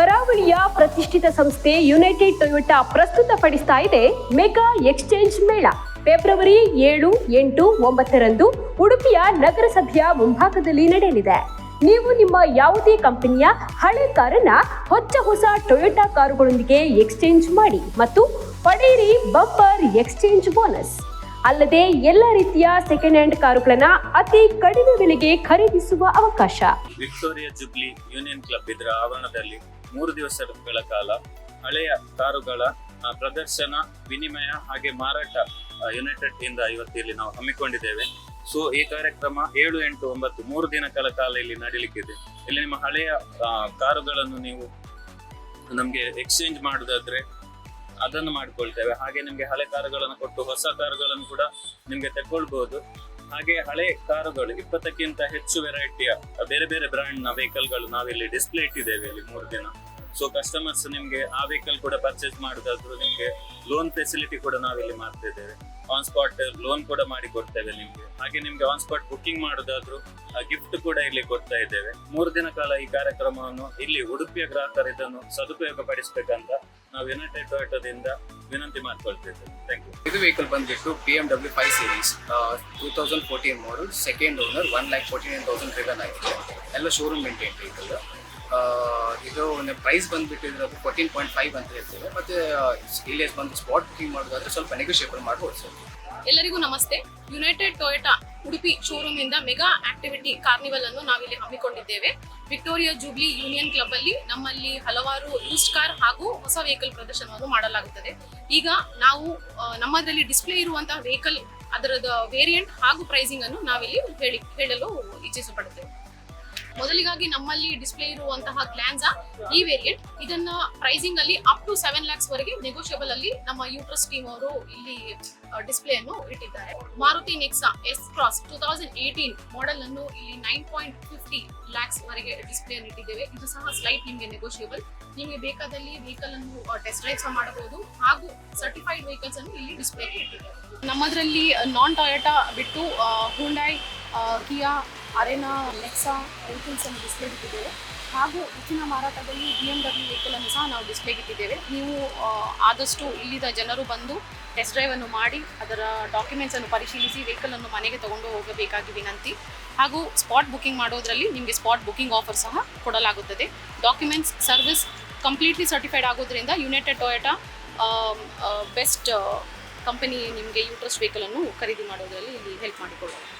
ಕರಾವಳಿಯ ಪ್ರತಿಷ್ಠಿತ ಸಂಸ್ಥೆ ಯುನೈಟೆಡ್ ಟೊಯೋಟಾ ಪ್ರಸ್ತುತಪಡಿಸ್ತಾ ಇದೆ ಮೆಗಾ ಎಕ್ಸ್ಚೇಂಜ್ ಮೇಳ. ಫೆಬ್ರವರಿ ಏಳು, ಎಂಟು, ಒಂಬತ್ತರಂದು ಉಡುಪಿಯ ನಗರಸಭೆಯ ಮುಂಭಾಗದಲ್ಲಿ ನಡೆಯಲಿದೆ. ನೀವು ನಿಮ್ಮ ಯಾವುದೇ ಕಂಪನಿಯ ಹಳೆ ಕಾರನ್ನ ಹೊಚ್ಚ ಹೊಸ ಟೊಯೋಟಾ ಕಾರುಗಳೊಂದಿಗೆ ಎಕ್ಸ್ಚೇಂಜ್ ಮಾಡಿ ಮತ್ತು ಪಡೆಯಿರಿ ಬಂಪರ್ ಎಕ್ಸ್ಚೇಂಜ್ ಬೋನಸ್. ಅಲ್ಲದೆ ಎಲ್ಲ ರೀತಿಯ ಸೆಕೆಂಡ್ ಹ್ಯಾಂಡ್ ಕಾರುಗಳನ್ನ ಅತಿ ಕಡಿಮೆ ಬೆಲೆಗೆ ಖರೀದಿಸುವ ಅವಕಾಶ. ವಿಕ್ಟೋರಿಯಾ ಜುಬ್ಲಿ ಯೂನಿಯನ್ ಕ್ಲಬ್ ಇದರ ಆವರಣದಲ್ಲಿ ಮೂರು ದಿವಸಗಳ ಕಾಲ ಹಳೆಯ ಕಾರುಗಳ ಪ್ರದರ್ಶನ, ವಿನಿಮಯ ಹಾಗೆ ಮಾರಾಟ ಯುನೈಟೆಡ್ ಇಂದ ಇವತ್ತು ಇಲ್ಲಿ ನಾವು ಹಮ್ಮಿಕೊಂಡಿದ್ದೇವೆ. ಸೊ ಈ ಕಾರ್ಯಕ್ರಮ ಏಳು ಎಂಟು ಒಂಬತ್ತು ಮೂರು ದಿನಗಳ ಕಾಲ ಇಲ್ಲಿ ನಡೀಲಿಕ್ಕಿದೆ. ಇಲ್ಲಿ ನಿಮ್ಮ ಹಳೆಯ ಕಾರುಗಳನ್ನು ನೀವು ನಮಗೆ ಎಕ್ಸ್ಚೇಂಜ್ ಮಾಡುದಾದ್ರೆ ಅದನ್ನು ಮಾಡ್ಕೊಳ್ತೇವೆ. ಹಾಗೆ ನಿಮ್ಗೆ ಹಳೆ ಕಾರುಗಳನ್ನು ಕೊಟ್ಟು ಹೊಸ ಕಾರುಗಳನ್ನು ಕೂಡ ನಿಮ್ಗೆ ತಗೊಳ್ಬಹುದು ಹಾಗೆ ಹಳೆ ಕಾರುಗಳು, ಇಪ್ಪತ್ತಕ್ಕಿಂತ ಹೆಚ್ಚು ವೆರೈಟಿಯ ಬೇರೆ ಬೇರೆ ಬ್ರ್ಯಾಂಡ್ನ ವೆಹಿಕಲ್ಗಳು ನಾವಿಲ್ಲಿ ಡಿಸ್ಪ್ಲೇ ಇಟ್ಟಿದ್ದೇವೆ ಇಲ್ಲಿ ಮೂರು ದಿನ. ಸೊ ಕಸ್ಟಮರ್ಸ್ ನಿಮ್ಗೆ ಆ ವೆಹಿಕಲ್ ಕೂಡ ಪರ್ಚೇಸ್ ಮಾಡುದಾದ್ರು ನಿಮ್ಗೆ ಲೋನ್ ಫೆಸಿಲಿಟಿ ಕೂಡ ನಾವಿಲ್ಲಿ ಮಾಡ್ತಿದ್ದೇವೆ. ಆನ್ ಸ್ಪಾಟ್ ಲೋನ್ ಕೂಡ ಮಾಡಿ ಕೊಡ್ತೇವೆ ನಿಮ್ಗೆ. ಹಾಗೆ ನಿಮ್ಗೆ ಆನ್ ಸ್ಪಾಟ್ ಬುಕ್ಕಿಂಗ್ ಮಾಡುದಾದ್ರು ಗಿಫ್ಟ್ ಕೂಡ ಇಲ್ಲಿ ಕೊಡ್ತಾ ಇದ್ದೇವೆ. ಮೂರು ದಿನ ಕಾಲ ಈ ಕಾರ್ಯಕ್ರಮವನ್ನು ಇಲ್ಲಿ ಉಡುಪಿಯ ಗ್ರಾಹಕರು ಇದನ್ನು ಸದುಪಯೋಗ ಪಡಿಸಬೇಕಂತ ನಾವು ಯುನೈಟೆಡ್ ಟೊಯೋಟೋದಿಂದ ವಿನಂತಿ ಮಾಡ್ಕೊಳ್ತಿದ್ದೇವೆ. ಥ್ಯಾಂಕ್ ಯು ಇದು ವೆಹಿಕಲ್ ಬಂದ್ಬಿಟ್ಟು B M W five series two thousand fourteen model second owner one lakh forty nine thousand ಆಗಿದೆ. ಎಲ್ಲ ಶೋರೂಮ್ ಮೇಂಟೈನ್ ವೆಹಿಕಲ್ ಇದು ಪ್ರೈಸ್ ಬಂದ್ಬಿಟ್ಟು ಇದ್ರದ್ದು ಫೋರ್ಟೀನ್ ಪಾಯಿಂಟ್ ಫೈವ್ ಅಂತ ಹೇಳ್ತೇವೆ. ಮತ್ತೆ ಇಲ್ಲಿ ಬಂದು ಸ್ಪಾಟ್ ಬುಕಿಂಗ್ ಮಾಡೋದಾದ್ರೆ ಸ್ವಲ್ಪ ನೆಗೋಷಿಯೇಬಲ್ ಮಾಡಿ ಎಲ್ಲರಿಗೂ ನಮಸ್ತೆ. ಯುನೈಟೆಡ್ ಟೊಯೋಟಾ ಉಡುಪಿ ಶೋರೂಮ್ ಇಂದ ಮೆಗಾ ಆಕ್ಟಿವಿಟಿ ಕಾರ್ನಿವಲ್ ಅನ್ನು ನಾವಿಲ್ಲಿ ಹಮ್ಮಿಕೊಂಡಿದ್ದೇವೆ. ವಿಕ್ಟೋರಿಯಾ ಜೂಬ್ಲಿ ಯೂನಿಯನ್ ಕ್ಲಬ್ ಅಲ್ಲಿ ನಮ್ಮಲ್ಲಿ ಹಲವಾರು ಯೂಸ್ಡ್ ಕಾರ್ ಹಾಗೂ ಹೊಸ ವೆಹಿಕಲ್ ಪ್ರದರ್ಶನವನ್ನು ಮಾಡಲಾಗುತ್ತದೆ. ಈಗ ನಾವು ನಮ್ಮದ್ರಲ್ಲಿ ಡಿಸ್ಪ್ಲೇ ಇರುವಂತಹ ವೆಹಿಕಲ್ ಅದರದ ವೇರಿಯಂಟ್ ಹಾಗೂ ಪ್ರೈಸಿಂಗ್ ಅನ್ನು ನಾವಿಲ್ಲಿ ಹೇಳಿ, ಹೇಳಲು ಇಚ್ಛಿಸಪಡುತ್ತೇವೆ ಮೊದಲಿಗಾಗಿ ನಮ್ಮಲ್ಲಿ ಡಿಸ್ಪ್ಲೇ ಇರುವಂತಹ ಗ್ಲಾನ್ಸ್ ಈ ವೇರಿಯಂಟ್ ಇದನ್ನ ಪ್ರೈಸಿಂಗ್ ಅಲ್ಲಿ ಅಪ್ ಟು ಸೆವೆನ್ ಲ್ಯಾಕ್ಸ್ ವರೆಗೆ ನೆಗೋಷಿಯಬಲ್ ಅಲ್ಲಿ ನಮ್ಮ ಯೂಟ್ರಸ್ ಟೀಮ್ ಅವರು ಇಲ್ಲಿ ಡಿಸ್ಪ್ಲೇ ಅನ್ನು ಇಟ್ಟಿದ್ದಾರೆ. Maruti Nexa S cross two thousand eighteen model ಅನ್ನು ಇಲ್ಲಿ ನೈನ್ ಪಾಯಿಂಟ್ ಫಿಫ್ಟಿ ಲ್ಯಾಕ್ಸ್ ವರೆಗೆ ಡಿಸ್ಪ್ಲೇ ಅನ್ನು ಇಟ್ಟಿದ್ದೇವೆ. ಇದು ಸಹ ಸ್ಲೈಟ್ ನಿಮಗೆ ನೆಗೋಷಿಯಬಲ್ ನಿಮಗೆ ಬೇಕಾದಲ್ಲಿ ವೆಹಿಕಲ್ ಅನ್ನು ಟೆಸ್ಟ್ ಡ್ರೈವ್ ಸಹ ಮಾಡಬಹುದು. ಹಾಗೂ ಸರ್ಟಿಫೈಡ್ ವೆಹಿಕಲ್ಸ್ ಅನ್ನು ಇಲ್ಲಿ ಡಿಸ್ಪ್ಲೇ ಇಟ್ಟಿದ್ದೇವೆ. ನಮ್ಮದ್ರಲ್ಲಿ ನಾನ್ ಟೊಯೋಟಾ ಬಿಟ್ಟು Hyundai Kia Arena, Nexa, vehicles ಅನ್ನು ಡಿಸ್ಪ್ಲೇ ಇಟ್ಟಿದ್ದೇವೆ. ಹಾಗೂ ಹೆಚ್ಚಿನ ಮಾರಾಟದಲ್ಲಿ ಬಿ ಎಂ ಡಬ್ಲ್ಯೂ ವೆಹಿಕಲ್ ಅನ್ನು ಸಹ ನಾವು ಡಿಸ್ಪ್ಲೇ ಇಟ್ಟಿದ್ದೇವೆ. ನೀವು ಆದಷ್ಟು ಇಲ್ಲಿದ ಜನರು ಬಂದು ಟೆಸ್ಟ್ ಡ್ರೈವ್ ಅನ್ನು ಮಾಡಿ, ಅದರ ಡಾಕ್ಯುಮೆಂಟ್ಸ್ ಅನ್ನು ಪರಿಶೀಲಿಸಿ ವೆಹಿಕಲ್ ಅನ್ನು ಮನೆಗೆ ತಗೊಂಡು ಹೋಗಬೇಕಾಗಿ ವಿನಂತಿ. ಹಾಗೂ ಸ್ಪಾಟ್ ಬುಕಿಂಗ್ ಮಾಡೋದರಲ್ಲಿ ನಿಮಗೆ ಸ್ಪಾಟ್ ಬುಕಿಂಗ್ ಆಫರ್ ಸಹ ಕೊಡಲಾಗುತ್ತದೆ. ಡಾಕ್ಯುಮೆಂಟ್ಸ್ ಸರ್ವಿಸ್ ಕಂಪ್ಲೀಟ್ಲಿ ಸರ್ಟಿಫೈಡ್ ಆಗೋದ್ರಿಂದ ಯುನೈಟೆಡ್ ಟೊಯೋಟಾ ಬೆಸ್ಟ್ ಕಂಪನಿ ನಿಮಗೆ ಯೂಟ್ರಸ್ಟ್ ವೆಹಿಕಲನ್ನು ಖರೀದಿ ಮಾಡೋದರಲ್ಲಿ ಇಲ್ಲಿ ಹೆಲ್ಪ್ ಮಾಡಿಕೊಳ್ಳುತ್ತೆ